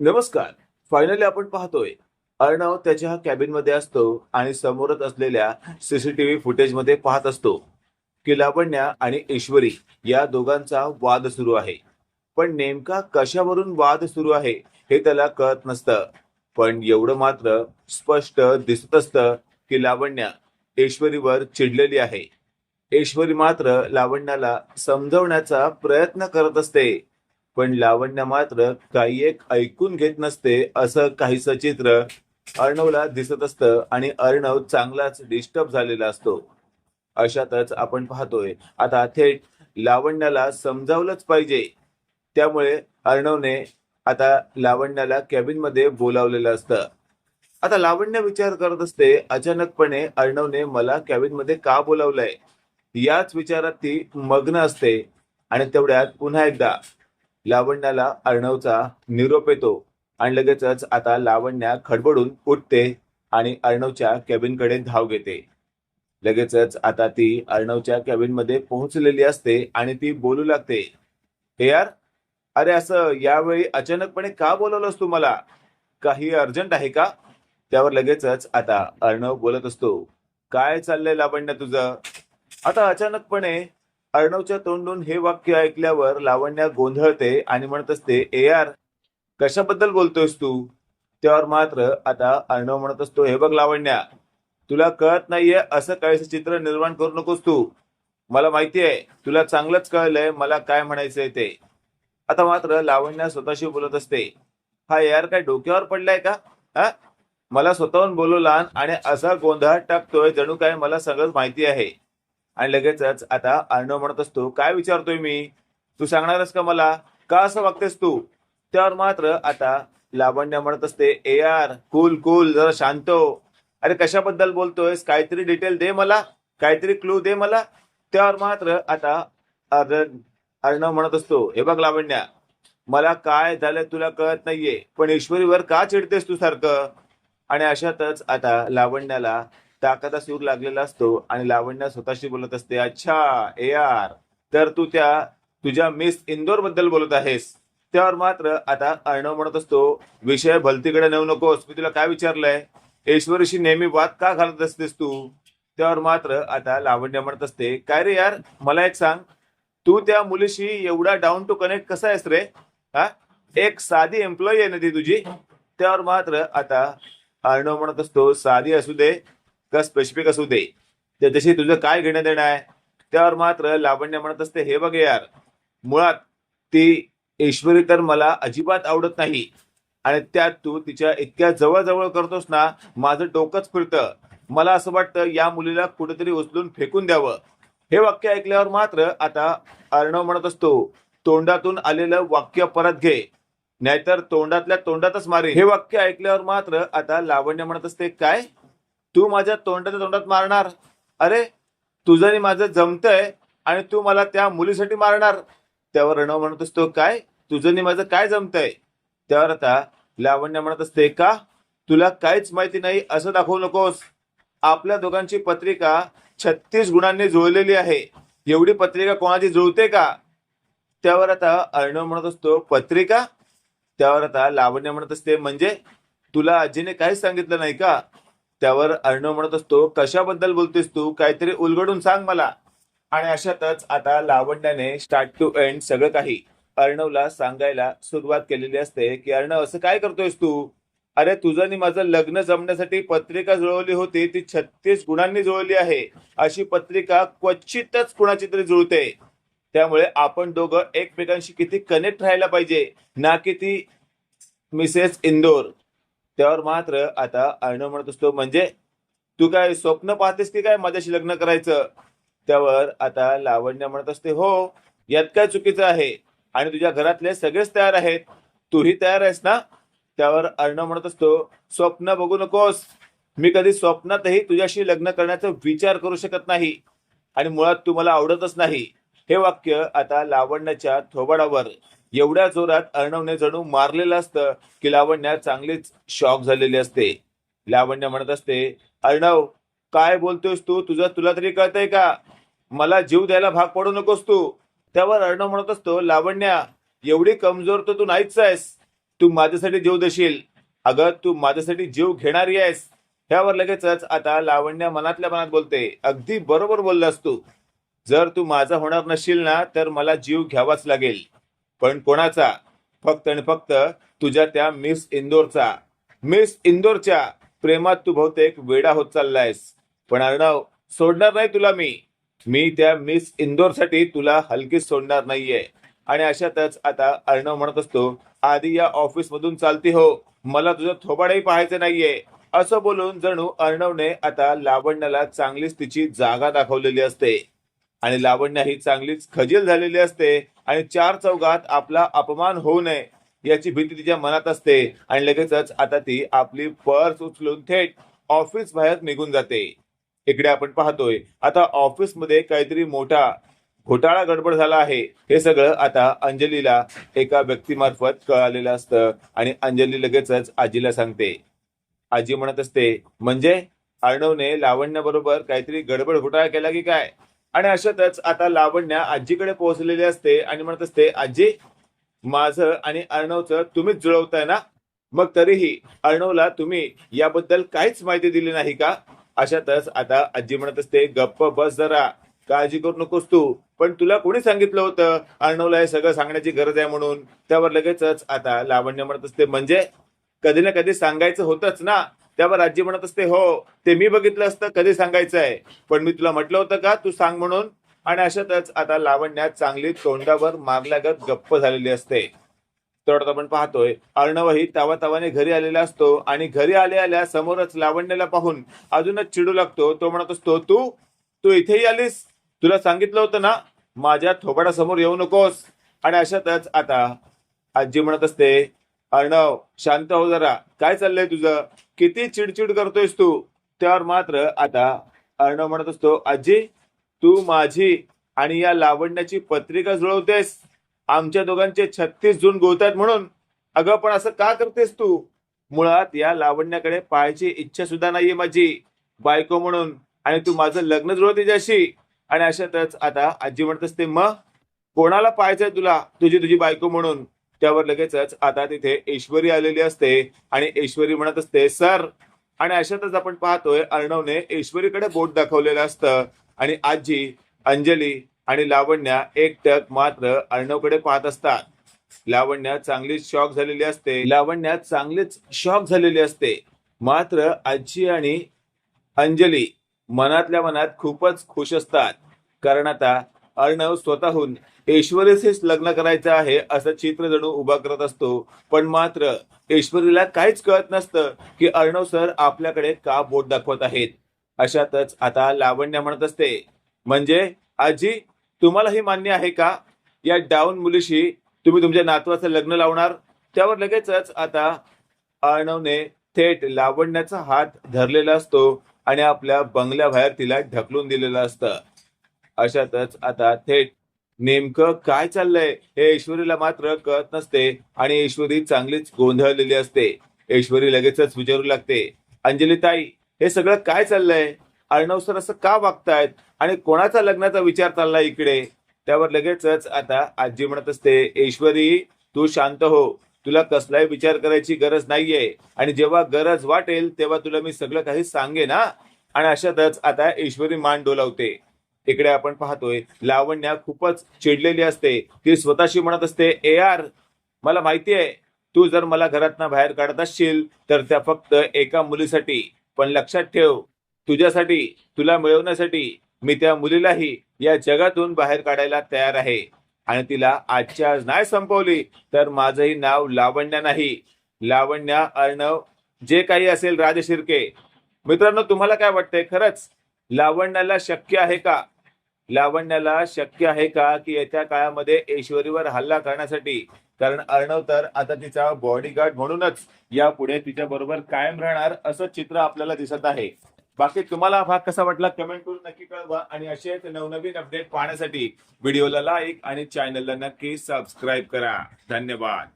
नमस्कार. फायनली आपण पाहतोय. अर्णव त्याच्या कॅबिनमध्ये असतो आणि समोरच असलेल्या सीसीटीव्ही फुटेजमध्ये पाहत असतो. की लावण्या आणि ईश्वरी या दोघांचा वाद सुरू आहे. पण नेमका कशावरून वाद सुरू आहे हे त्याला कळत नसतं. पण एवढं मात्र स्पष्ट दिसत असतं की लावण्या ईश्वरीवर चिडलेली आहे. ईश्वरी मात्र लावण्याला समजवण्याचा प्रयत्न करत असते. पण लावण्य मात्र काही एक ऐकून घेत नसते असं काहीस चित्र अर्णवला दिसत असतं आणि अर्णव चांगलाच डिस्टर्ब झालेला असतो. अशातच आपण पाहतोय आता थेट लावण्याला समजावलंच पाहिजे. त्यामुळे अर्णवने आता लावण्याला कॅबिनमध्ये बोलावलेलं असतं. आता लावण्य विचार करत असते अचानकपणे अर्णवने मला कॅबिनमध्ये का बोलावलंय? याच विचारात ती मग्न असते आणि तेवढ्यात पुन्हा एकदा लावण्याला अर्णवचा निरोप येतो आणि लगेचच आता लावण्या खडबडून उठते आणि अर्णवच्या कॅबिनकडे धाव घेते. लगेचच आता ती अर्णवच्या कॅबिनमध्ये पोहोचलेली असते आणि ती बोलू लागते. हे यार अरे असं यावेळी अचानकपणे का बोलवलंस तू मला? काही अर्जंट आहे का? त्यावर लगेचच आता अर्णव बोलत असतो. काय चाललंय लावण्य तुझं? आता अचानकपणे अर्णवच्या तोंडून हे वाक्य ऐकल्यावर लावण्या गोंधळते आणि म्हणत असते ए आर कशाबद्दल बोलतोयस तू? त्यावर मात्र आता अर्णव म्हणत असतो हे बघ लावण्या तुला कळत नाहीये असं काहीच चित्र निर्माण करू नकोस तू. मला माहिती आहे तुला चांगलंच कळलंय मला काय म्हणायचंय ते. आता मात्र लावण्या स्वतःशी बोलत असते हा यार काय डोक्यावर पडलाय का? हा? मला स्वतःहून बोलवला आणि असा गोंधळ टाकतोय जणू काय मला सगळंच माहिती आहे. आणि लगेचच आता अर्णव म्हणत असतो काय विचारतोय मी? तू सांगणारस का मला? का असं वागतेस तू? त्यावर मात्र आता लावण्या म्हणत असते ए आर कूल कूल जरा शांत हो. अरे कशाबद्दल बोलतोयस? काहीतरी डिटेल दे मला. काहीतरी क्लू दे मला. त्यावर मात्र आता अर्ण- अर्णव म्हणत असतो हे बघ लावण्या मला काय झालं तुला कळत नाहीये पण ईश्वरीवर का चिडतेस तू सारखं? आणि अशातच आता लावण्याला ताकदा सूर लागलेला असतो आणि लावण्या स्वतःशी बोलत असते अच्छा ए आर तर तू त्या तुझ्या मिस इंदोरबद्दल बोलत आहेस. त्यावर मात्र आता अर्णव म्हणत असतो विषय भलतीकडे नेऊ नकोस मी तुला काय विचारलंय? ईश्वरीशी नेहमी वाद का घालत असतेस तू? त्यावर मात्र आता लावण्य म्हणत असते काय रे यार मला एक सांग. तू त्या मुलीशी एवढा डाऊन टू कनेक्ट कसा आहेस रे? हा? एक साधी एम्प्लॉई आहे ना ती तुझी? त्यावर मात्र आता अर्णव म्हणत असतो साधी असू दे का स्पेसिफिक असू दे. त्याच्याशी तुझं काय घेणं देणं आहे? त्यावर मात्र लावण्य म्हणत असते हे बघ यार मुळात ती ईश्वरी तर मला अजिबात आवडत नाही. आणि त्यात तू तिच्या इतक्या जवळ करतोस ना माझं डोकंच फिरतं. मला असं वाटतं या मुलीला कुठेतरी उचलून फेकून द्यावं. हे वाक्य ऐकल्यावर मात्र आता अर्णव म्हणत असतो तोंडातून आलेलं वाक्य परत घे. नाहीतर तोंडातल्या तोंडातच मारे हे वाक्य ऐकल्यावर मात्र आता लावण्य म्हणत असते काय? तू माझ्या तोंडाच्या तोंडात मारणार. अरे तुझं आणि माझं जमतंय आणि तू मला त्या मुलीसाठी मारणार. त्यावर रणव म्हणत असतो काय? तुझं आणि माझं काय जमतंय? त्यावर आता लावण्य म्हणत असते का? तुला काहीच माहिती नाही असं दाखवू नकोस. आपल्या दोघांची पत्रिका छत्तीस गुणांनी जुळलेली आहे. एवढी पत्रिका कोणाची जुळते का? त्यावर आता अर्णव म्हणत असतो पत्रिका? त्यावर आता लावण्य म्हणत असते म्हणजे? तुला आजीने काहीच सांगितलं नाही का? त्यावर अर्णव म्हणत असतो कशाबद्दल बोलतेस तू? काहीतरी उलगडून सांग मला. आणि अशातच आता लावण्याने स्टार्ट टू एंड सगळं काही अर्णवला सांगायला सुरुवात केलेली असते की अर्णव असं काय करतोयस तू? अरे तुझं आणि माझं लग्न जमण्यासाठी पत्रिका जुळवली होती ती छत्तीस गुणांनी जुळवली आहे. अशी पत्रिका क्वचितच कुणाची तरी जुळते. त्यामुळे आपण दोघं एकमेकांशी किती कनेक्ट राहायला पाहिजे ना किती मिसेस इंदोर त्यावर मात्र आता अर्णव म्हणत असतो म्हणजे तू काय स्वप्न पाहतेस की काय माझ्याशी लग्न करायचं? त्यावर आता लावण्य म्हणत असते हो यात काय चुकीचं आहे? आणि तुझ्या घरातले सगळेच तयार आहेत. तूही तयार आहेस ना? त्यावर अर्णव म्हणत असतो स्वप्न बघू नकोस. मी कधी स्वप्नातही तुझ्याशी लग्न करण्याचा विचार करू शकत नाही. आणि मुळात तू मला आवडतच नाही. हे वाक्य आता लावण्याच्या थोबाडावर एवढ्या जोरात अर्णवने जणू मारलेलं असतं की लावण्या चांगलीच शॉक झालेली असते. लावण्य म्हणत असते अर्णव काय बोलतोयस तू? तुझं तुला तरी कळतंय का? मला जीव द्यायला भाग पडू नकोस तू. त्यावर अर्णव म्हणत असतो लावण्या एवढी कमजोर तर तू नाहीच आहेस. तू माझ्यासाठी जीव देशील. अगं तू माझ्यासाठी जीव घेणारी आहेस. त्यावर लगेचच आता लावण्या मनातल्या मनात बोलते अगदी बरोबर बोललास तू. जर तू माझा होणार नशील ना तर मला जीव घ्यावाच लागेल. पण कोणाचा? फक्त आणि फक्त तुझ्या त्या मिस इंदोरचा. मिस इंदोरच्या प्रेमात तू बहुतेक वेडा होत चाललायस. पण अर्णव सोडणार नाही तुला मी. मी त्या मिस इंदोरसाठी तुला हलकीच सोडणार नाहीये. आणि अशातच आता अर्णव म्हणत असतो आधी या ऑफिस मधून चालती हो. मला तुझं थोबाडही पाहायचं नाहीये. असं बोलून जणू अर्णवने आता लावण्याला चांगलीच तिची जागा दाखवलेली असते. आणि लावण्य ही चांगलीच खजील झालेली असते. आणि चार चौघात आपला अपमान होऊ नये याची भीती तिच्या मनात असते. आणि लगेचच आता ती आपली पर्स उचलून थेट ऑफिस बाहेर निघून जाते. इकडे आपण पाहतोय आता ऑफिसमध्ये काहीतरी मोठा घोटाळा गडबड झाला आहे. हे सगळं आता अंजलीला एका व्यक्तीमार्फत कळालेलं असतं आणि अंजली लगेचच आजीला सांगते. आजी म्हणत असते म्हणजे अर्णवने लावण्याबरोबर काहीतरी गडबड घोटाळा केला की काय? आणि अशातच आता लावण्या आजीकडे पोहोचलेली असते आणि म्हणत असते आजी माझं आणि अर्णवचं तुम्हीच जुळवताय ना? मग तरीही अर्णवला तुम्ही याबद्दल काहीच माहिती दिली नाही का? अशातच आता आजी म्हणत असते गप्प बस जरा काळजी करू नकोस तू पण तुला कोणी सांगितलं होतं? अर्णवला हे सगळं सांगण्याची गरज आहे म्हणून. त्यावर लगेचच आता लावण्य म्हणत असते म्हणजे कधी ना कधी सांगायचं होतच ना त्यावर आजी म्हणत असते हो ते मी बघितलं असतं कधी सांगायचं आहे? पण मी तुला म्हटलं होतं का? तू सांग म्हणून. आणि अशातच आता लावण्यात चांगली तोंडावर मारल्यागत गप्प झालेली असते. तेवढ्यात आपण पाहतोय अर्णवही तावा तावाने घरी आलेला असतो आणि घरी आल्या आल्या समोरच लावण्याला पाहून अजूनच चिडू लागतो. तो म्हणत असतो तू तू इथेही आलीस? तुला सांगितलं होतं ना माझ्या थोबाडासमोर येऊ नकोस. आणि अशातच आता आजी म्हणत असते अर्णव शांत हो जरा. काय चाललंय तुझं? किती चिडचिड करतोयस तू? त्यावर मात्र आता अर्णव म्हणत असतो आजी तू माझी आणि या लावण्याची पत्रिका जुळवतेस. आमच्या दोघांचे छत्तीस जून गोवतात म्हणून. अगं पण असं का करतेस तू? मुळात या लावण्याकडे पाहायची इच्छा सुद्धा नाहीये माझी. बायको म्हणून. आणि तू माझं लग्न जुळव तिच्याशी आणि अशातच आता आजी म्हणत असते मग कोणाला पाहायचंय तुला? तुझी तुझी बायको म्हणून. त्यावर लगेचच आता तिथे ऐश्वरी आलेली असते आणि ऐश्वरी म्हणत असते सर. आणि अशातच आपण पाहतोय अर्णवने ऐश्वरीकडे बोट दाखवलेलं असतं आणि आजी अंजली आणि लावण्या एकटक मात्र अर्णवकडे पाहत असतात. लावण्या चांगलीच शॉक झालेली असते. लावण्या चांगलीच शॉक झालेली असते. मात्र आजी आणि अंजली मनातल्या मनात खूपच खुश असतात. कारण आता अर्णव स्वतःहून ऐश्वर्याशीच लग्न करायचं आहे असं चित्र जणू उभा करत असतो. पण मात्र ऐश्वर्याला काहीच कळत नसतं की अर्णव सर आपल्याकडे का बोट दाखवत आहेत? अशातच आता लावण्य म्हणत असते. म्हणजे आजी तुम्हाला हे मान्य आहे का? या डाऊन मुलीशी तुम्ही तुमच्या नातवाचं लग्न लावणार? त्यावर लगेचच आता अर्णवने थेट लावण्याचा हात धरलेला असतो आणि आपल्या बंगल्याबाहेर तिला ढकलून दिलेलं असतं. अशातच आता थेट नेमकं काय चाललंय? हे ऐश्वरीला मात्र कळत नसते आणि ऐश्वरी चांगलीच गोंधळलेली असते. ऐश्वरी लगेचच विचारू लागते अंजली ताई हे सगळं काय चाललंय? अर्णव सर असं का वागतायत? आणि कोणाचा लग्नाचा विचार चाललाय इकडे? त्यावर लगेचच आता आजी म्हणत असते ऐश्वरी तू शांत हो. तुला कसलाही विचार करायची गरज नाहीये. आणि जेव्हा गरज वाटेल तेव्हा तुला मी सगळं काही सांगे ना आणि अशातच आता ऐश्वरी मान डोलावते. इकडे आपण पाहतोय लावण्या खूपच चिडलेली असते. ती स्वतःशी म्हणत असते ए आर मला माहिती आहे तू जर मला घरातनं बाहेर काढत असशील तर त्या फक्त एका मुलीसाठी. पण लक्षात ठेव तुझ्यासाठी तुला मिळवण्यासाठी मी त्या मुलीलाही या जगातून बाहेर काढायला तयार आहे. आणि तिला आजच्या आज नाही संपवली तर माझंही नाव लावण्या नाही. लावण्या अर्णव जे काही असेल राजशिर्के. मित्रांनो तुम्हाला काय वाटतंय? खरंच लावण्याला शक्य आहे का? लावण्याला शक्य आहे का की येत्या काळामध्ये ऐश्वरीवर हल्ला करण्यासाठी? कारण अर्णव तर आता तिचा बॉडीगार्ड म्हणूनच यापुढे तिच्या बरोबर कायम राहणार असं चित्र आपल्याला दिसत आहे. बाकी तुम्हाला हा भाग कसा वाटला कमेंट करून नक्की कळवा आणि असेच नवनवीन अपडेट पाहण्यासाठी व्हिडिओला लाईक आणि चॅनलला नक्की सबस्क्राईब करा. धन्यवाद.